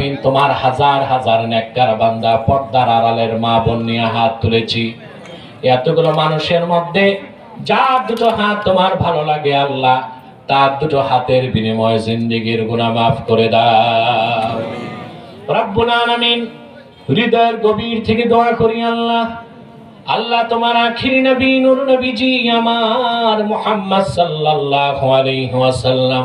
আলামিন, তোমার হাজার হাজার নেককার বান্দা পর্দার আড়ালের মা বোন নিয়ে হাত তুলেছি। এতগুলো মানুষের মধ্যে যার দুটো হাত তোমার ভালো লাগে আল্লাহ, তার দুটো হাতের বিনিময়ে জিন্দিগির গুনাহ মাফ করে দাও। রব্বুল আলামিন, হৃদয়ের গভীর থেকে দোয়া করি আল্লাহ। আল্লাহ তোমার আখিরি নবী, নূর নবীজি, আমার মুহাম্মদ সাল্লাল্লাহু আলাইহি ওয়াসাল্লাম।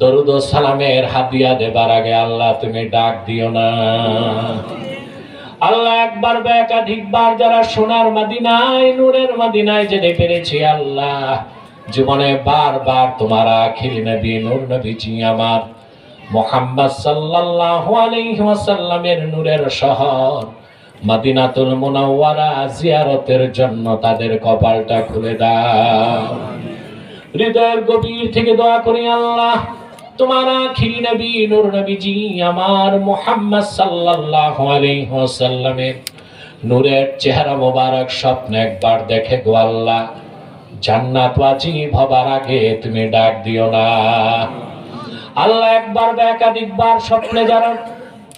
দরুদ সালামের হাদিয়া দেবার আগে আল্লাহ তুমি ডাক দিও না। আল্লাহ একবার বা একাধিকবার যারা সোনার মাদিনায়, নূরের মাদিনায় যেতে পেরেছি, আল্লাহ জীবনে বারবার তোমার আখির নবী, নূর নবীজি আমার মোহাম্মদ সাল্লাল্লাহু আলাইহি ওয়াসাল্লামের নূরের শহর মদিনাতুল মুনাওয়ারা জিয়ারতের জন্য তাদের কপালটা খুলে দাও। হৃদয়ের গভীর থেকে দোয়া করি আল্লাহ তোমার আখিরি নবী, নূর নবীজি আমার মুহাম্মদ সাল্লাল্লাহু আলাইহি ওয়াসাল্লামের নূরের চেহারা মোবারক স্বপ্ন একবার দেখে গো আল্লাহ। জান্নাত ওয়াজিব হবার আগে তুমি ডাক দিও না। আল্লাহ একবার বা একাধিকবার স্বপ্নে যারা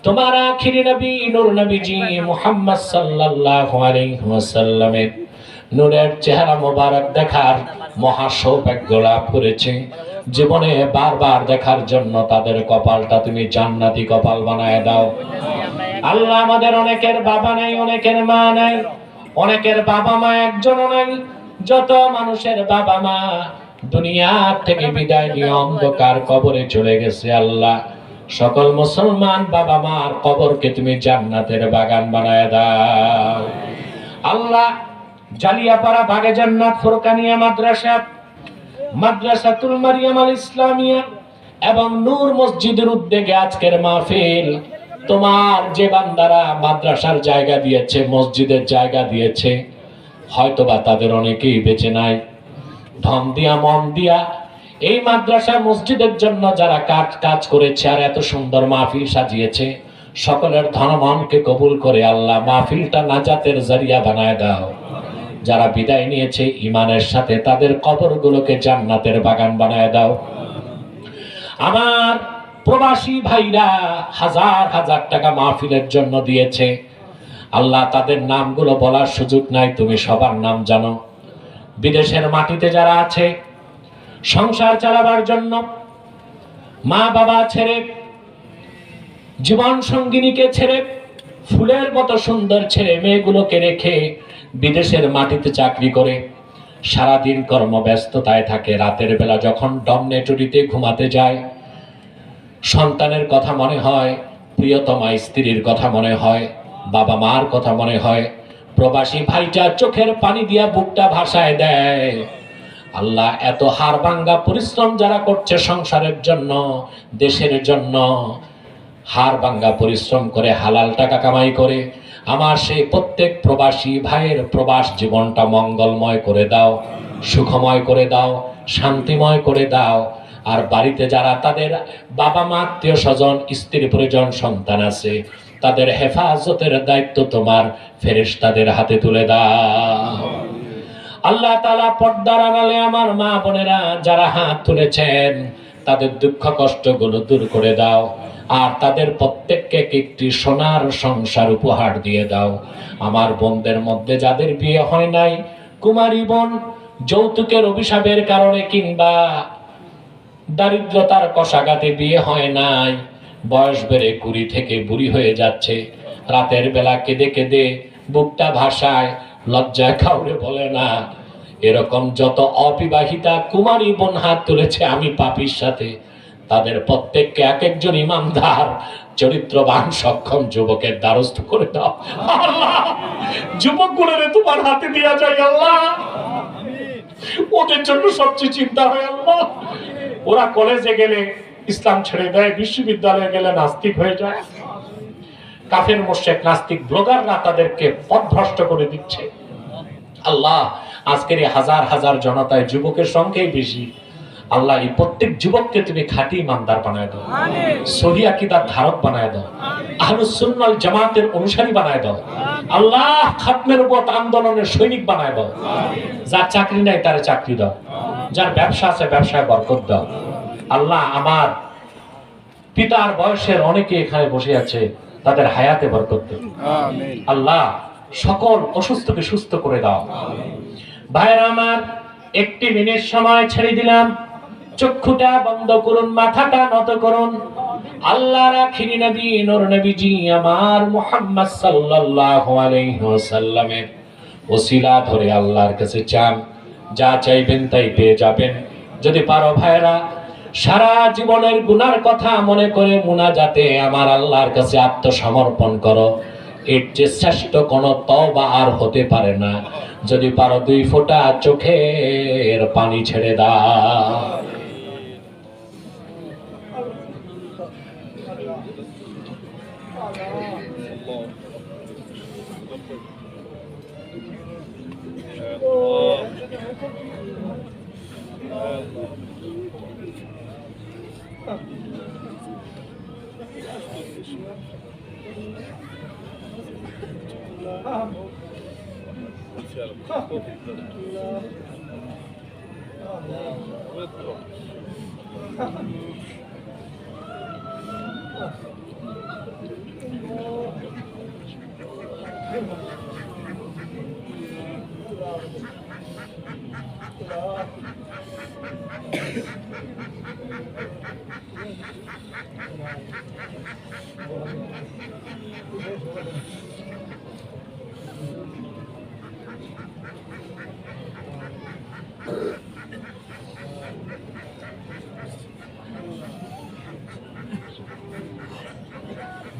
তোমার আখিরি নবী, নূর নবীজি মুহাম্মদ সাল্লাল্লাহু আলাইহি ওয়াসাল্লামের নূরের চেহারা মোবারক দেখার মহা লাভ করেছে। জীবনে বারবার দেখার জন্য তাদের কপালটা তুমি জান্নাতি কপাল বানায় দাও। আল্লাহ আমাদের অনেকের বাবা নাই, অনেকের মা নাই, অনেকের বাবা মা একজনও নাই। যত মানুষের বাবা মা দুনিয়া থেকে বিদায় নিয়ে অন্ধকার কবরে চলে গেছে আল্লাহ। সকল মুসলমান বাবা মার কবরকে তুমি জান্নাতের বাগান বানায় দাও। আল্লাহ জালিয়াপাড়া বাগে জান্নাত ফুরকানিয়া মাদ্রাসা মাদ্রাসাতুল মারিয়াম আল ইসলামিয়া এবং নূর মসজিদের উদ্যোগে আজকের মাহফিল। তোমার যে বান্দারা মাদ্রাসার জায়গা দিয়েছে, মসজিদের জায়গা দিয়েছে, হয়তোবা তাদের অনেকেই বেঁচে নাই। ধন দিয়া, মন দিয়া এই মাদ্রাসা মসজিদের জন্য যারা কাজ কাজ করেছে আর এত সুন্দর মাহফিল সাজিয়েছে, সকলের ধনমনকে কবুল করে আল্লাহ মাহফিলটা নাজাতের জারিয়া বানায় দাও। যারা বিদায় নিয়েছে ইমানের সাথে, তাদের কবরগুলোকে জান্নাতের বাগান বানায় দাও। আমার প্রবাসী ভাইরা হাজার হাজার টাকা মাহফিলের জন্য দিয়েছে। আল্লাহ তাদের নামগুলো বলার সুযোগ নাই, তুমি সবার নাম জানো। বিদেশের মাটিতে যারা আছে, সংসার চালাবার জন্য মা বাবা ছেড়ে জীবন সঙ্গিনীকে ছেড়ে, ফুলের মতো সুন্দর ছেলে মেয়েগুলোকে রেখে বিদেশের মাটিতে চাকরি করে, সারাদিন কর্মব্যস্ততায় থাকে। রাতের বেলা যখন ডমনেটুরিতে ঘুমাতে যায়, সন্তানের কথা মনে হয়, প্রিয়তমা স্ত্রীর কথা মনে হয়, বাবা মার কথা মনে হয়, প্রবাসী ভাইটা চোখের পানি দিয়া বুকটা ভাসায় দেয়। আল্লাহ এত হার ভাঙ্গা পরিশ্রম যারা করছে সংসারের জন্য, দেশের জন্য হার ভাঙ্গা পরিশ্রম করে হালাল টাকা কামাই করে আমার সেই প্রত্যেক প্রবাসী ভাইয়ের প্রবাস জীবনটা মঙ্গলময় করে দাও, সুখময় করে দাও, শান্তিময় করে দাও। আর বাড়িতে যারা তাদের বাবা মা, আত্মীয় স্বজন, স্ত্রী প্রয়োজন সন্তান আছে, তাদের হেফাজতের দায়িত্ব তোমার ফেরেস তাদের হাতে তুলে দাও। আল্লাহ তালা পর্দার আড়ালে আমার মা বোনেরা যারা হাত তুলেছেন, তাদের দুঃখ কষ্টগুলো দূর করে দাও। আর তাদের প্রত্যেককে একটি সোনার সংসার উপহার দিয়ে দাও। আমার বোনদের মধ্যে যাদের বিয়ে হয় নাই, কুমারী বোন যৌতুকের অভিশাপের কারণে কিংবা দারিদ্রতার কষাঘাতে বিয়ে হয় নাই, বয়স বেড়ে কুড়ি থেকে বুড়ি হয়ে যাচ্ছে। রাতের বেলা কেঁদে কেঁদে বুকটা ভাসায়, লজ্জায় কাউরে বলে না। এরকম যত অবিবাহিতা কুমারী বোন হাত তুলেছে আমি পাপির সাথে। তাদের প্রত্যেককে এক একজন ইমানদার, চরিত্রবান, সক্ষম যুবকের দ্বারস্থ করে দাও। আল্লাহ যুবক গুলোরে তোমার হাতে দেওয়া যায় আল্লাহ। ওদের জন্য সবচেয়ে চিন্তা হয় আল্লাহ। ওরা কলেজে গেলে ইসলাম ছেড়ে দেয়, বিশ্ববিদ্যালয়ে গেলে নাস্তিক হয়ে যায়। কাফের মোশেক নাস্তিক ব্লগাররা তাদেরকে পথভ্রষ্ট করে দিচ্ছে। আল্লাহ, আজকের হাজার হাজার জনতায় যুবকের সংখ্যাই বেশি। আল্লাহ এই প্রত্যেক যুবককে তুমি খাঁটি ইমানদার বানায় দাও। সহি আকিদার ধারক বানায় দাও। আহলুস সুন্নাল জামাতের অনুসারী বানায় দাও। আল্লাহ খাতমের উপর আন্দোলনের সৈনিক বানায় দাও। যার চাকরি নাই তার চাকরি দাও। যার ব্যবসা আছে ব্যবসায় বরকত দাও। আল্লাহ আমার পিতার বয়সের অনেকে এখানে বসে আছে তাদের হায়াতে বরকত দাও। আমিন। আল্লাহ সকল অসুস্থকে সুস্থ করে দাও। ভাইরা আমার একটি মিনিট সময় ছেড়ে দিলাম। চক্ষুটা বন্ধ করুন, মাথাটা নত করুন। আল্লাহ রাখিনি নবী, নূর নবীজি আমার মুহাম্মদ সাল্লাল্লাহু আলাইহি ওয়াসাল্লামের ওসিলা ধরে আল্লাহর কাছে চান। যা চাইবেন তাই পেয়ে যাবেন। যদি পারো ভাইরা সারা জীবনের গুনার কথা মনে করে মুনাজাতে আমার আল্লাহর কাছে আত্মসমর্পণ করো। এর যে শ্রেষ্ঠ কোনো তওবা আর হতে পারে না। যদি পারো দুই ফোঁটা চোখের পানি ছেড়ে দাও। Allah. Allah.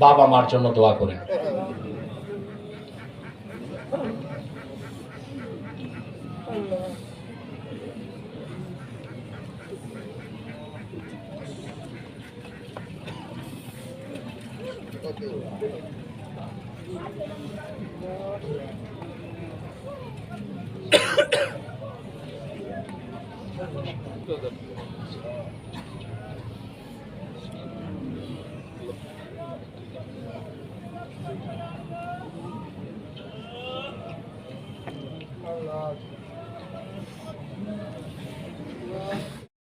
বাবা মার জন্য দোয়া করেন।